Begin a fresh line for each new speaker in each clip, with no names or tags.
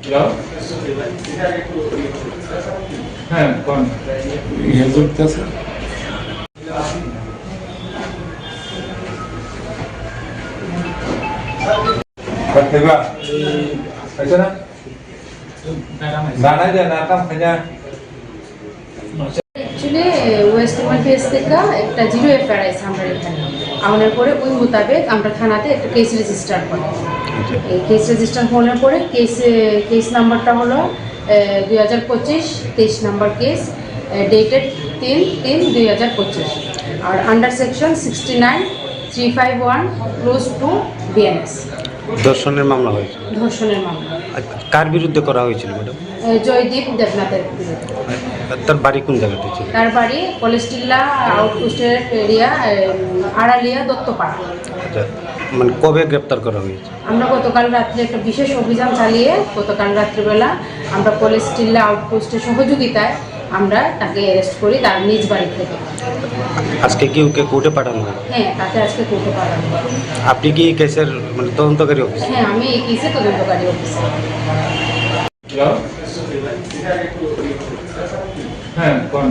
Hello হ্যাঁ কোন
হেজুর কাছে
Pertama, Macam mana? Nana dia nakam hanya
actually West Bengal page থেকে একটা জিরো এফআইআর আছে আমরা এখানে আনার পরে ওই মোতাবেক আমরা থানাতে একটা কেস রেজিস্টার করি। এই কেস রেজিস্টার হওয়ার পরে কেস কেস নাম্বারটা হলো দুই হাজার পঁচিশ তেইশ নাম্বার কেস ডেটেড তিন তিন দুই হাজার পঁচিশ। আর under section sixty nine three five one clause two BNS
দর্শনের মামলা হয়েছে।
ধর্ষণের মামলা।
কার বিরুদ্ধে করা হয়েছিল ম্যাডাম?
জয়দীপ দেবনাথের বিরুদ্ধে।
তার বাড়ি কোন জায়গাতে ছিল?
তার বাড়ি কলেজ কলেস্টিল্লা আউটপোস্টের এরিয়া আড়ালিয়া দত্তপাড়া।
আচ্ছা, মানে কবে গ্রেপ্তার করা হয়েছে?
আমরা গতকাল রাত্রে একটা বিশেষ অভিযান চালিয়ে গতকাল রাত্রিবেলা আমরা কলেজ কলেস্টিল্লা আউটপোস্টের সহযোগিতায় আমরা তাকে অ্যারেস্ট করি তার নিজ বাড়ি থেকে।
আজকে কি ওকে কোর্টে পাঠানো? হয়
হ্যাঁ তাকে আজকে কোর্টে পাঠানো। হয়।
আপনি কি এই কেসের মানে তদন্তকারী অফিস
হ্যাঁ আমি এই কেসে তদন্তকারী অফিসার
Hello? হ্যাঁ কোন?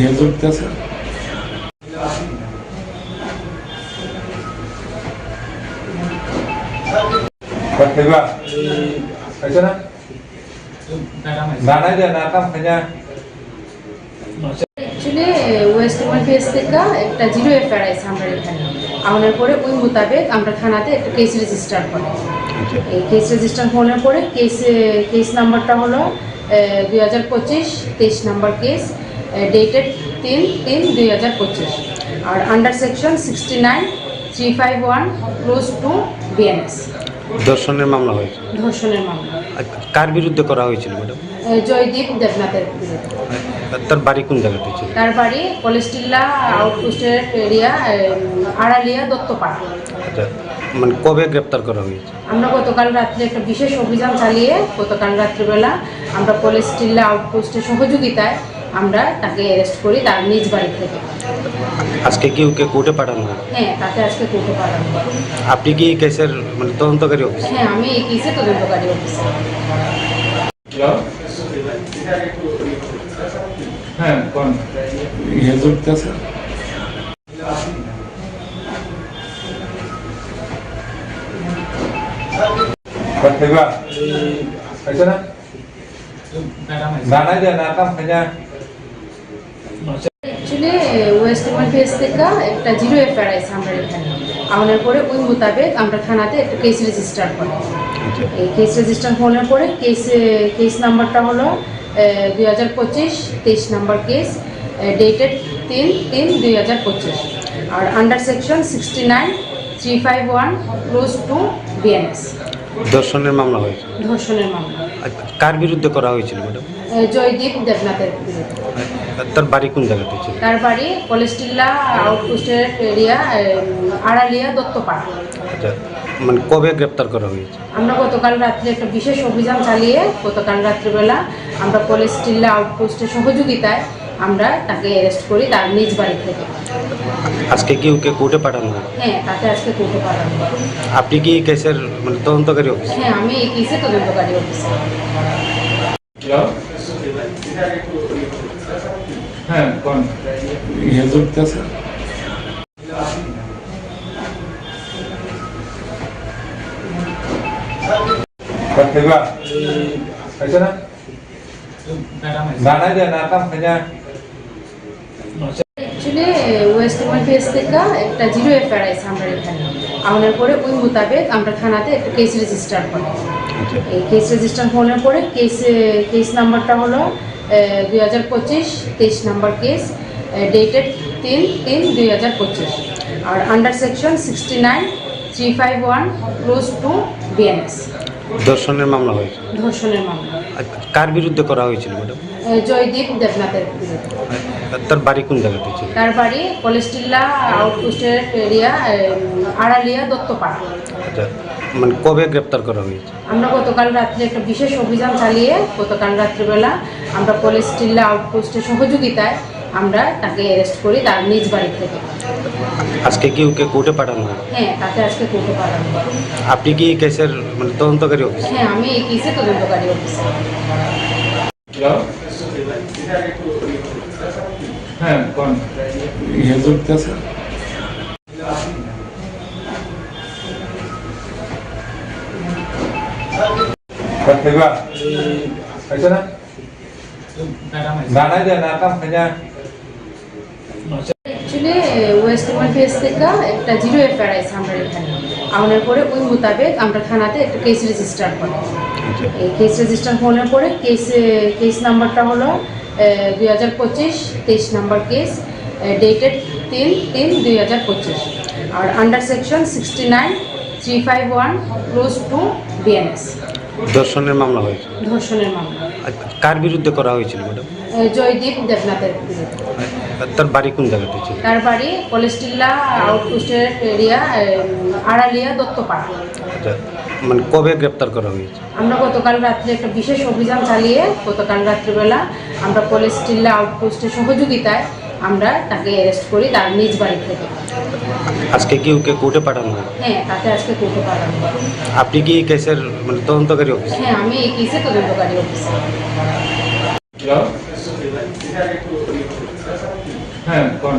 হেজুর কাছে
Pertama, Macam mana? Nana dia nakam hanya
actually West Bengal page থেকে একটা জিরো এফআইআর আছে আমরা এখানে। আনার পরে ওই মোতাবেক আমরা থানাতে একটা কেস রেজিস্টার করি। এই কেস রেজিস্টার হওয়ার পরে কেস কেস নাম্বারটা হলো দুই হাজার পঁচিশ তেইশ নাম্বার কেস ডেটেড তিন তিন দুই হাজার পঁচিশ। আর under section sixty nine three five one clause two BNS
দর্শনের মামলা হয়েছে।
ধর্ষণের মামলা।
কার বিরুদ্ধে করা হয়েছিল ম্যাডাম?
জয়দীপ দেবনাথের বিরুদ্ধে।
তার বাড়ি কোন জায়গাতে ছিল?
তার বাড়ি কলেস্টিল্লা আউটপোস্টের এরিয়া আড়ালিয়া দত্তপাড়া।
আচ্ছা, মানে কবে গ্রেপ্তার করা হয়েছে?
আমরা গতকাল রাত্রে একটা বিশেষ অভিযান চালিয়ে গতকাল রাত্রিবেলা আমরা কলেস্টিল্লা আউটপোস্টের সহযোগিতায় আমরা তাকে অ্যারেস্ট করি তার নিজ বাড়ি থেকে।
আজকে কি ওকে কোর্টে পাঠানো হয়?
হ্যাঁ তাকে আজকে কোর্টে পাঠানো হয়।
আপনি কি এই কেসের মানে তদন্তকারী অফিস
হ্যাঁ আমি এই কেসে তদন্তকারী অফিসার
Hello? হ্যাঁ কোন
হেজুর কাছে
Pertama, Macam mana? Nana dia nakam hanya
actually west থেকে একটা জিরো এফআইআর আছে আমরা এখানে। আনার পরে ওই মোতাবেক আমরা থানাতে একটা কেস রেজিস্টার করি। এই কেস রেজিস্টার হওয়ার পরে কেস কেস নাম্বারটা হলো দুই হাজার পঁচিশ তেইশ নাম্বার কেস ডেটেড তিন তিন দুই হাজার পঁচিশ। আর under section sixty nine three five one clause two BNS
দর্শনের মামলা হয়েছে।
ধর্ষণের মামলা।
কার বিরুদ্ধে করা হয়েছিল ম্যাডাম?
জয়দীপ দেবনাথের বিরুদ্ধে।
তার বাড়ি কোন জায়গাতে ছিল?
তার বাড়ি কলেজ কলেস্টিল্লা আউটপোস্টের এরিয়া আড়ালিয়া দত্তপাড়া।
আচ্ছা, মানে কবে গ্রেপ্তার করা হয়েছে?
আমরা গতকাল রাত্রে একটা বিশেষ অভিযান চালিয়ে গতকাল রাত্রিবেলা আমরা কলেজ কলেস্টিল্লা আউটপোস্টের সহযোগিতায় আমরা তাকে অ্যারেস্ট করি তার নিজ বাড়ি থেকে।
আজকে কি ওকে কোর্টে পাঠানো? হয়
হ্যাঁ তাকে আজকে কোর্টে পাঠানো। হয়।
আপনি কি এই কেসের মানে তদন্তকারী অফিস
হ্যাঁ আমি এই কেসে তদন্তকারী অফিসার
Hello? হ্যাঁ কোন?
হেজুর কাছে
Pertama, Macam mana? Nana dia nakam hanya
actually West Bengal page থেকে একটা জিরো এফআইআর আছে আমরা এখানে। আনার পরে ওই মোতাবেক আমরা থানাতে একটা কেস রেজিস্টার করি। এই কেস রেজিস্টার হওয়ার পরে কেস কেস নাম্বারটা হলো দুই হাজার পঁচিশ তেইশ নাম্বার কেস ডেটেড তিন তিন দুই হাজার পঁচিশ। আর under section sixty nine three five one clause two BNS
দর্শনের মামলা হয়েছে?
ধর্ষণের মামলা।
কার বিরুদ্ধে করা হয়েছিল ম্যাডাম
জয়দীপ দেবনাথের বিরুদ্ধে।
আর তার বাড়ি কোন জায়গাতে ছিল?
তার বাড়ি কলেস্টিল্লা আউটপোস্টের এরিয়া আড়ালিয়া দত্তপাড়া।
আচ্ছা, মানে কবে গ্রেপ্তার করা হয়েছে?
আমরা গতকাল রাত্রে একটা বিশেষ অভিযান চালিয়ে গতকাল রাত্রিবেলা আমরা কলেস্টিল্লা আউটপোস্টের সহযোগিতায় আমরা তাকে অ্যারেস্ট করি তার নিজ বাড়ি থেকে।
আজকে কি ওকে কোর্টে পাঠানো
হ্যাঁ? তাকে আজকে কোর্টে পাঠানো
আপনি কি কেসের মানে তদন্তকারী অফিস
হ্যাঁ আমি এই কেসে তদন্তকারী অফিসার
হ্যালো হ্যাঁ কোন?
ওয়েস্ট পেজ থেকে একটা জিরো এফআইআর আছে আমরা এখানে। আনার পরে ওই মোতাবেক আমরা থানাতে একটা কেস রেজিস্টার করি। এই কেস রেজিস্টার হওয়ার পরে কেস কেস নাম্বারটা হলো দুই হাজার পঁচিশ তেইশ নাম্বার কেস ডেটেড তিন তিন দুই হাজার পঁচিশ। আর under section sixty nine three five one clause two BNS
ধর্ষণের মামলা হয়েছে?
ধর্ষণের মামলা।
কার বিরুদ্ধে করা হয়েছিল ম্যাডাম
জয়দীপ দেবনাথের বিরুদ্ধে।
তার বাড়ি কোন জায়গাতে ছিল?
তার বাড়ি কলেস্টিল্লা আউটপোস্টের এরিয়া আড়ালিয়া দত্তপাড়া।
আচ্ছা, মানে কবে গ্রেপ্তার করা হয়েছে?
আমরা গতকাল রাত্রে একটা বিশেষ অভিযান চালিয়ে গতকাল রাত্রিবেলা আমরা কলেস্টিল্লা আউটপোস্টের সহযোগিতায় আমরা তাকে অ্যারেস্ট করি তার নিজ বাড়ি থেকে।
আজকে কি ওকে কোর্টে পাঠানো হবে
হ্যাঁ তাকে আজকে কোর্টে পাঠানো হবে।
আপনি কি কেসের মানে তদন্তকারী অফিস
হ্যাঁ আমি এই কেসে তদন্তকারী অফিসার
হ্যাঁ কোন?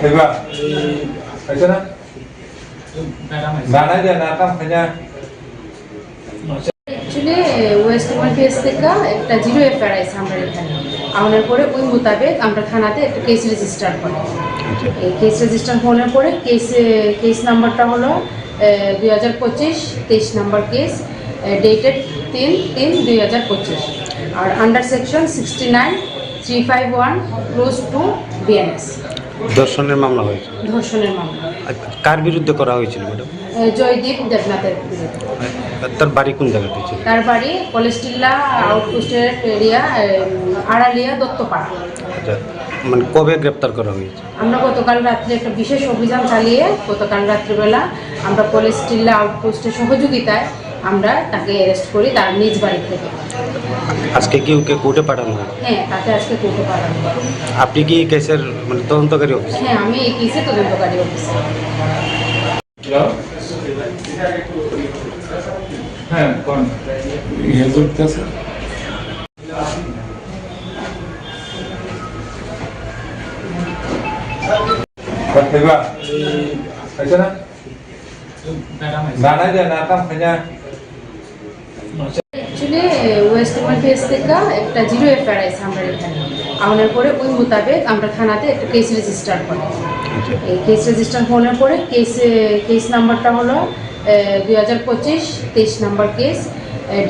হেজুর কাছে
Pertama. Ayo sana. Nana aja, nana hanya
actually West Bengal page থেকে একটা জিরো এফআইআর আছে আমরা এখানে। আনার পরে ওই মোতাবেক আমরা থানাতে একটা কেস রেজিস্টার করি। এই কেস রেজিস্টার হওয়ার পরে কেস কেস নাম্বারটা হলো দুই হাজার পঁচিশ তেইশ নাম্বার কেস ডেটেড তিন তিন দুই হাজার পঁচিশ। আর under section sixty nine three five one clause two BNS
ধর্ষণের মামলা হয়েছে।
ধর্ষণের মামলা।
কার বিরুদ্ধে করা হয়েছিল ম্যাডাম?
জয়দীপ দেবনাথের বিরুদ্ধে।
তার বাড়ি কোন জায়গাতে ছিল?
তার বাড়ি কলেস্টিল্লা আউটপোস্টের এরিয়া আড়ালিয়া দত্তপাড়া।
আচ্ছা, মানে কবে গ্রেপ্তার করা হয়েছে?
আমরা গতকাল রাত্রে একটা বিশেষ অভিযান চালিয়ে গতকাল রাত্রিবেলা আমরা কলেস্টিল্লা আউটপোস্টের সহযোগিতায় আমরা তাকে অ্যারেস্ট করি তার নিজ বাড়ি থেকে।
আজকে কি ওকে কোর্টে পাঠানো হবে
হ্যাঁ তাকে আজকে কোর্টে পাঠানো হবে।
আপনি কি কেসের মানে তদন্তকারী অফিস
হ্যাঁ আমি এই কেসে তদন্তকারী অফিসার
হ্যালো হ্যাঁ কোন
হেজুর কাছে
Pertama. Ayo sana. Nana aja, nana hanya
actually West Bengal page থেকে একটা জিরো এফআইআর আছে আমরা এখানে আনার পরে ওই মোতাবেক আমরা থানাতে একটা কেস রেজিস্টার করি। এই কেস রেজিস্টার হওয়ার পরে কেস কেস নাম্বারটা হলো দুই হাজার পঁচিশ তেইশ নাম্বার কেস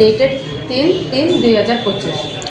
ডেটেড তিন তিন দুই হাজার পঁচিশ।